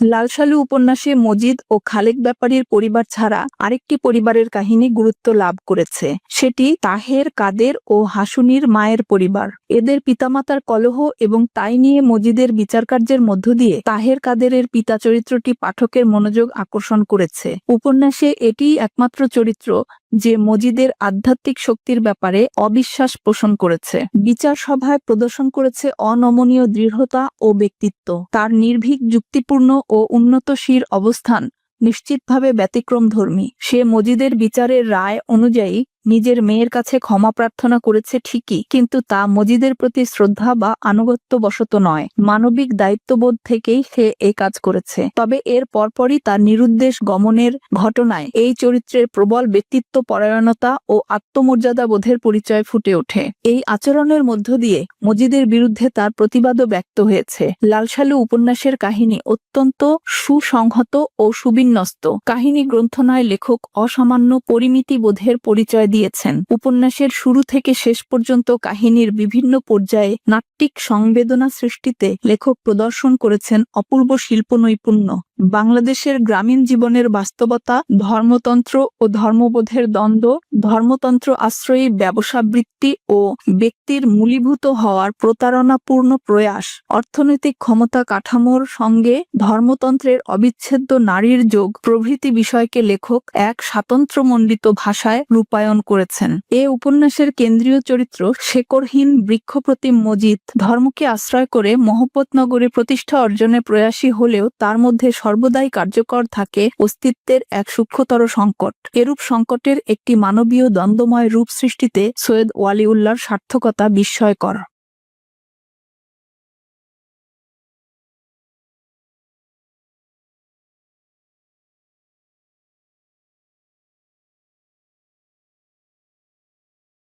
লালসালু উপন্যাসে মজিদ ও খালেক ব্যাপারীর পরিবার ছাড়া আরেকটি পরিবারের কাহিনী গুরুত্ব লাভ করেছে। সেটি তাহের, কাদের ও হাসুনির মায়ের পরিবার। এদের পিতামাতার কলহ এবং তাই নিয়ে মজিদের বিচারকার্যের মধ্য দিয়ে তাহের, কাদেরের পিতা চরিত্রটি পাঠকের মনোযোগ আকর্ষণ করেছে। উপন্যাসে এটিই একমাত্র চরিত্র যে মজিদের আধ্যাত্মিক শক্তির ব্যাপারে অবিশ্বাস পোষণ করেছে। বিচার সভায় প্রদর্শন করেছে অনমনীয় দৃঢ়তা ও ব্যক্তিত্ব। তার নির্ভীক, যুক্তিপূর্ণ ও উন্নতশীর অবস্থান নিশ্চিতভাবে ব্যতিক্রমধর্মী। সে মজিদের বিচারের রায় অনুযায়ী নিজের মেয়ের কাছে ক্ষমা প্রার্থনা করেছে ঠিকই, কিন্তু তা মজিদের প্রতি শ্রদ্ধা বা আনুগত্য বশত নয়। মানবিক দায়িত্ববোধ থেকেই সে এই কাজ করেছে। তবে এর পরপরই তার নিরুদ্দেশ গমনের ঘটনায় এই চরিত্রের প্রবল ব্যক্তিত্ব পরায়ণতা ও আত্মমর্যাদা বোধের পরিচয় ফুটে ওঠে। এই আচরণের মধ্য দিয়ে মজিদের বিরুদ্ধে তার প্রতিবাদও ব্যক্ত হয়েছে। লালসালু উপন্যাসের কাহিনী অত্যন্ত সুসংহত ও সুবিন্যস্ত। কাহিনী গ্রন্থনায় লেখক অসামান্য পরিমিতি বোধের পরিচয় দিয়েছেন। উপন্যাসের শুরু থেকে শেষ পর্যন্ত কাহিনীর বিভিন্ন পর্যায়ে নাট্যিক সংবেদনা সৃষ্টিতে লেখক প্রদর্শন করেছেন অপূর্ব শিল্প নৈপুণ্য বাংলাদেশের গ্রামীণ জীবনের বাস্তবতা, ধর্মতন্ত্র ও ধর্মবোধের দ্বন্দ্ব, ধর্মতন্ত্র আশ্রয়ী ব্যবসাবৃত্তি ও ব্যক্তির মূলীভূত হওয়ার প্রতারণাপূর্ণ প্রয়াস, অর্থনৈতিক ক্ষমতা কাঠামোর সঙ্গে ধর্মতন্ত্রের অবিচ্ছেদ্য নারীর যোগ প্রভৃতি বিষয়কে লেখক এক স্বাতন্ত্র্যমণ্ডিত ভাষায় রূপায়ণ করেছেন। এ উপন্যাসের কেন্দ্রীয় চরিত্র শেকরহীন বৃক্ষপ্রতিম মজিদ। ধর্মকে আশ্রয় করে মহব্বতনগরে প্রতিষ্ঠা অর্জনে প্রয়াসী হলেও তার মধ্যে সর্বদাই কার্যকর থাকে অস্তিত্বের এক সূক্ষ্মতর সংকট। এরূপ সংকটের একটি মানবীয় দ্বন্দ্বময় রূপ সৃষ্টিতে সৈয়দ ওয়ালিউল্লার সার্থকতা বিস্ময়কর।